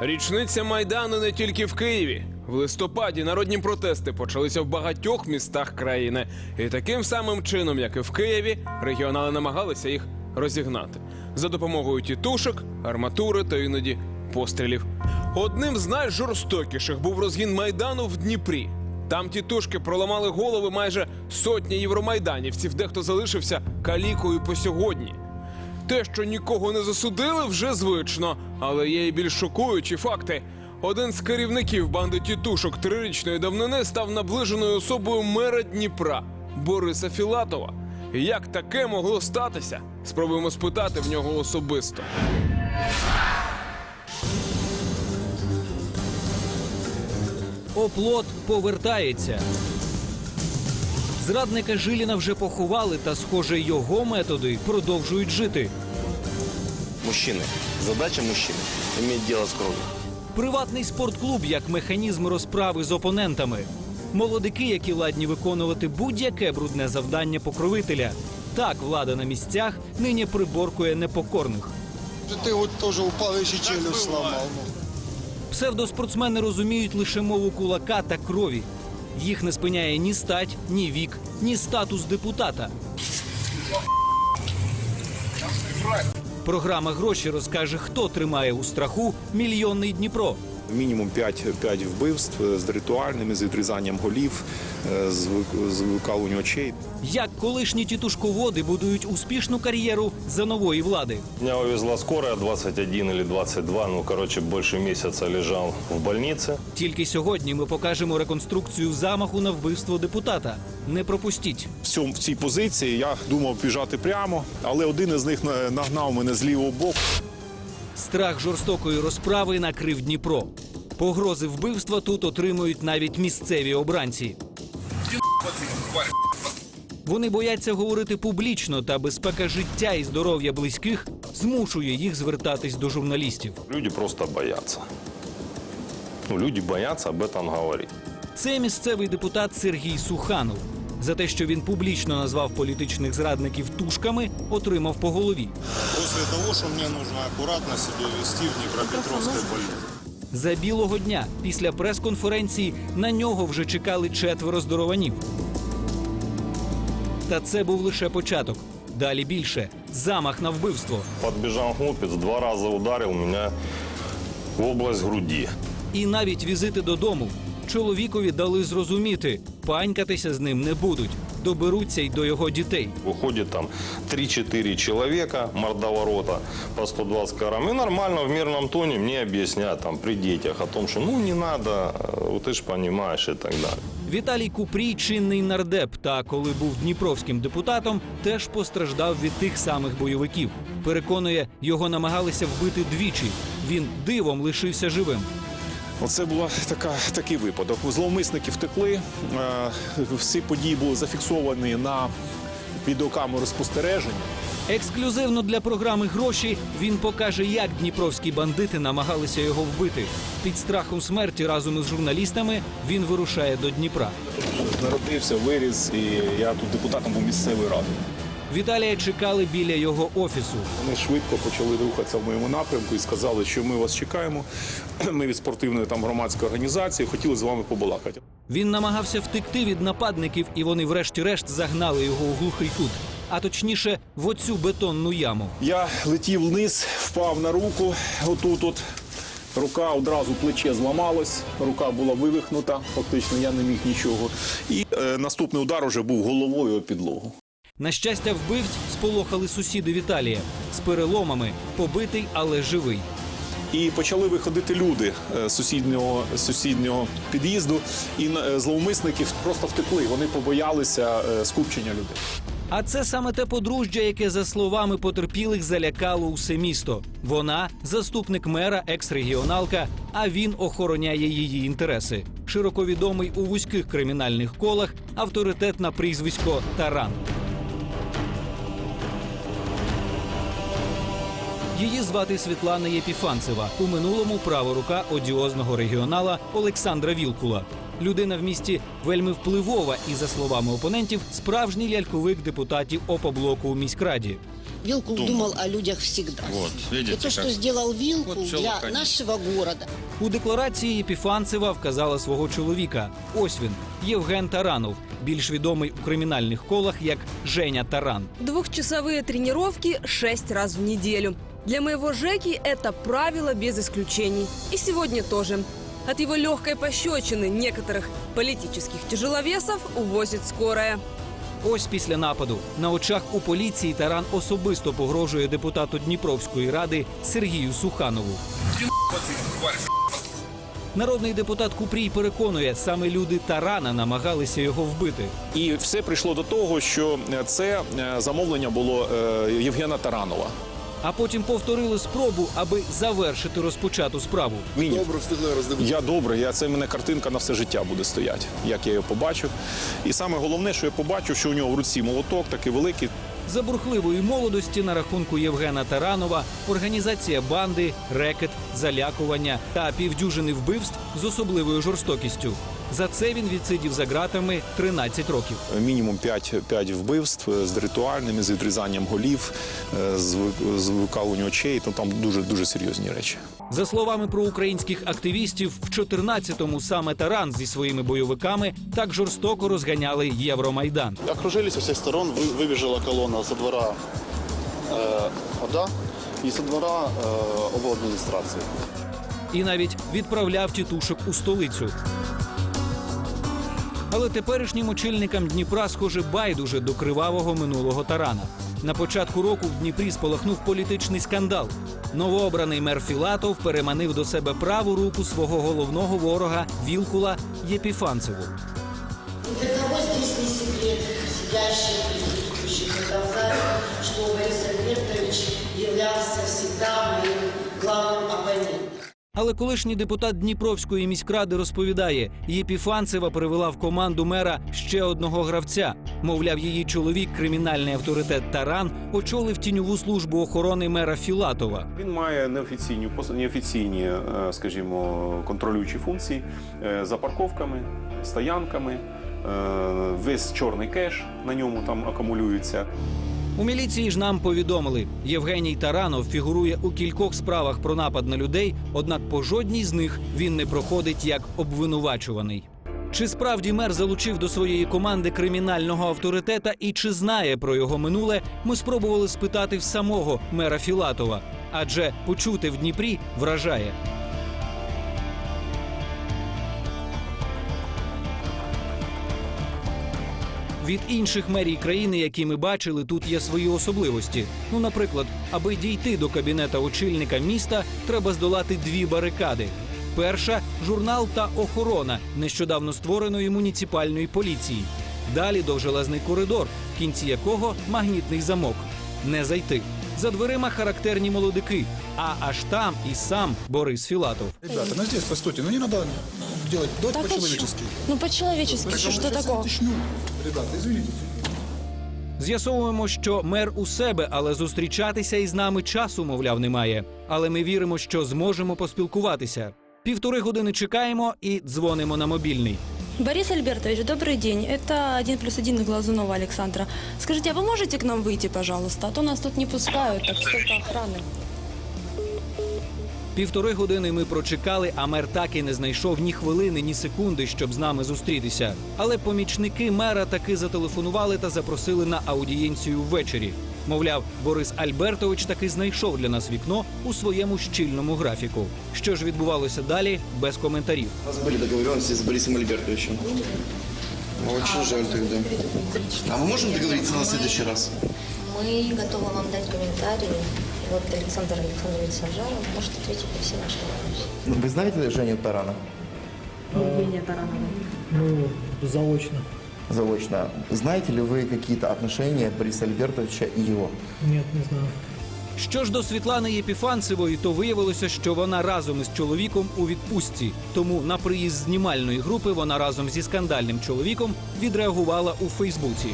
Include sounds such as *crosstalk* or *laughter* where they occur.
Річниця майдану не тільки в Києві. В листопаді народні протести почалися в багатьох містах країни, і таким самим чином, як і в Києві, регіонали намагалися їх розігнати за допомогою тітушок, арматури та іноді пострілів. Одним з найжорстокіших був розгін майдану в Дніпрі. Там тітушки проламали голови майже сотні євромайданівців, дехто залишився калікою по сьогодні. Те, що нікого не засудили, вже звично, але є і більш шокуючі факти. Один з керівників банди тітушок трирічної давнини став наближеною особою мера Дніпра Бориса Філатова. Як таке могло статися? Спробуємо спитати в нього особисто. Оплот повертається. Зрадника Жиліна вже поховали, та, схоже, його методи продовжують жити. Мужчины. Задача мужчины – иметь дело с кровью. Приватний спортклуб як механізм розправи з опонентами. Молодики, які ладні виконувати будь-яке брудне завдання покровителя. Так влада на місцях нині приборкує непокорних. Ты вот тоже упал, еще челюсть сломал. ну. Псевдоспортсмени розуміють лише мову кулака та крові. Їх не спиняє ні стать, ні вік, ні статус депутата. Програма гроші розкаже, хто тримає у страху мільйонний Дніпро. Мінімум 5, 5 вбивств е, з ритуальними, з відрізанням голів, е, з вик- з викалуванням очей. Як колишні тітушководи будують успішну кар'єру за нової влади. Меня увезла скорая 21 или 22, ну, короче, больше месяца лежал в больнице. Тільки сьогодні ми покажемо реконструкцію замаху на вбивство депутата. Не пропустіть. В, цьому, в цій позиції я думав біжати прямо, але один із них на- нагнав мене з лівого боку. Страх жорстокої розправи накрив Дніпро. Погрози вбивства тут отримують навіть місцеві обранці. Вони бояться говорити публічно, та безпека життя і здоров'я близьких змушує їх звертатись до журналістів. Люди просто боятся. Ну, люди боятся об этом говорить. Це місцевий депутат Сергій Суханов. За те, що він публічно назвав політичних зрадників тушками, отримав по голові. После того, что мне нужно аккуратно себя вести в Днепропетровской больнице. За білого дня після прес-конференції на нього вже чекали четверо здорованів. Та це був лише початок. Далі більше замах на вбивство. Подбежал хлопец, два раза ударил меня в область груди. І навіть візити додому чоловікові дали зрозуміти, панькатися з ним не будуть, доберуться й до його дітей. Выходит там 3-4 человека, мордоворота по 120 карам. И нормально в мирном тоне мне объяснят там при детях о том, что ну не надо, э, ты ж понимаешь и так далее. Віталій Купрій, чинний нардеп, та коли був дніпровським депутатом, теж постраждав від тих самих бойовиків. Переконує, його намагалися вбити двічі. Він дивом лишився живим. Оце був така, такий випадок. Зловмисники втекли. е, Всі події були зафіксовані на відеокамеру спостереження. Ексклюзивно для програми гроші він покаже, як дніпровські бандити намагалися його вбити. Під страхом смерті разом із журналістами він вирушає до Дніпра. Народився, виріс, і я тут депутатом був місцевої ради. Віталія чекали біля його офісу. Вони швидко почали рухатися в моєму напрямку і сказали, що ми вас чекаємо. *clears throat* Ми від спортивної там громадської організації хотіли з вами побалакати. Він намагався втекти від нападників, і вони, врешті-решт, загнали його у глухий кут, а точніше, в оцю бетонну яму. Я летів вниз, впав на руку. Отут от рука одразу плече зламалось, рука була вивихнута, фактично я не міг нічого. І е, наступний удар уже був головою о підлогу. На щастя, вбивць сполохали сусіди Віталія з переломами, побитий, але живий. І почали виходити люди е, з сусіднього, сусіднього під'їзду, і е, зловмисники просто втекли. Вони побоялися е, скупчення людей. А це саме те подружжя, яке, за словами потерпілих, залякало усе місто. Вона заступник мера, екс-регіоналка, а він охороняє її інтереси. Широко відомий у вузьких кримінальних колах авторитет на прізвисько Таран. Її звати Світлана Єпіфанцева. У минулому права рука одіозного регіонала Олександра Вілкула. Людина в місті вельми впливова і, за словами опонентів, справжній ляльковик депутатів опоблоку у міськраді. Вилкул думал о людях всегда. Вот, видите, И то, что как- сделал Вилкул Вот всё для лаконично. нашего города. У декларації Єпіфанцева вказала свого чоловіка. Ось він Євген Таранов, більш відомий у кримінальних колах як Женя Таран. Двухчасовые тренировки шесть раз в неделю. Для моего Жеки это правило без исключений. И сегодня тоже. От его легкой пощечины некоторых политических тяжеловесов увозит скорая. Ось після нападу на очах у поліції Таран особисто погрожує депутату Дніпровської ради Сергію Суханову. Народний депутат Купрій переконує, саме люди Тарана намагалися його вбити. І все прийшло до того, що е, це е, замовлення було е, Євгена Таранова. А потім повторили спробу, аби завершити розпочату справу. Він я добре. Я це в мене картинка на все життя буде стояти, як я його побачив. І саме головне, що я побачив, що у нього в руці молоток такий великий. За бурхливої молодості на рахунку Євгена Таранова організація банди, рекет, залякування та півдюжини вбивств з особливою жорстокістю. За це він відсидів за ґратами 13 років. Мінімум 5, 5 вбивств е, з ритуальними, з відрізанням голів, е, з з викаленням очей. То там дуже дуже серйозні речі. За словами проукраїнських активістів, в 14-му саме Таран зі своїми бойовиками так жорстоко розганяли Євромайдан. Окружили со всех сторон, вы- выбежала колонна со двора э, ОДА и со двора э, обладминистрации. і навіть відправляв тітушок у столицю. Але теперішнім очільникам Дніпра, схоже, байдуже до кривавого минулого тарана. На початку року в Дніпрі спалахнув політичний скандал. Новообраний мер Філатов переманив до себе праву руку свого головного ворога Вілкула Єпіфанцеву. Для кого здесь не секрет, присутствующие продолжают, что Борис Альбертович являлся всегда моим главным оппонентом. Але колишній депутат Дніпровської міськради розповідає, Єпіфанцева привела в команду мера ще одного гравця. Мовляв, її чоловік, кримінальний авторитет Таран, очолив тіньову службу охорони мера Філатова. Він має неофіційні неофіційні, е, скажімо, контролюючі функції е, за парковками, стоянками. е, Весь чорний кеш на ньому там акумулюється. У міліції ж нам повідомили, Євгеній Таранов фігурує у кількох справах про напад на людей, однак по жодній з них він не проходить як обвинувачуваний. Чи справді мер залучив до своєї команди кримінального авторитета і чи знає про його минуле, ми спробували спитати в самого мера Філатова. Адже почути в Дніпрі вражає. Від інших мерій країни, які ми бачили, тут є свої особливості. Ну, наприклад, аби дійти до кабінета очільника міста, треба здолати дві барикади. Перша журнал та охорона нещодавно створеної муніципальної поліції. Далі довжелезний коридор, в кінці якого магнітний замок. Не зайти. За дверима характерні молодики, а аж там і сам Борис Філатов. Ребята, ну здесь, постойте, ну не надо делать, давайте Так а по-человечески. Ну, по-человечески, Так, а мы сейчас начнем. Ребята, извините. З'ясовуємо, що мер у себе, але зустрічатися із нами часу, мовляв, немає. Але ми віримо, що зможемо поспілкуватися. Півтори години чекаємо і дзвонимо на мобільний. Борис Альбертович, добрый день. Это один плюс один Глазунова Александра. Скажите, а вы можете к нам выйти, пожалуйста? А то нас тут не пускают, так столько охраны. Півтори години ми прочекали, а мер так і не знайшов ні хвилини, ні секунди, щоб з нами зустрітися. Але помічники мера таки зателефонували та запросили на аудієнцію ввечері. Мовляв, Борис Альбертович таки знайшов для нас вікно у своєму щільному графіку. Що ж відбувалося далі, без коментарів. У нас были договоренности с Борисом Альбертовичем. Очень жаль тогда. А мы можем договориться на следующий раз? Мы готовы вам дать комментарии. Вот Александр Александрович Санжаров может ответить на все наши вопросы. Вы знаете Женю Тарана? Ну, заочно. Заочно. Знаете ли вы какие-то отношения Бориса Альбертовича и его? Нет, не знаю. Що ж до Світлани Єпіфанцевої, то виявилося, що вона разом із чоловіком у відпустці. Тому на приїзд знімальної групи вона разом зі скандальним чоловіком відреагувала у Фейсбуці.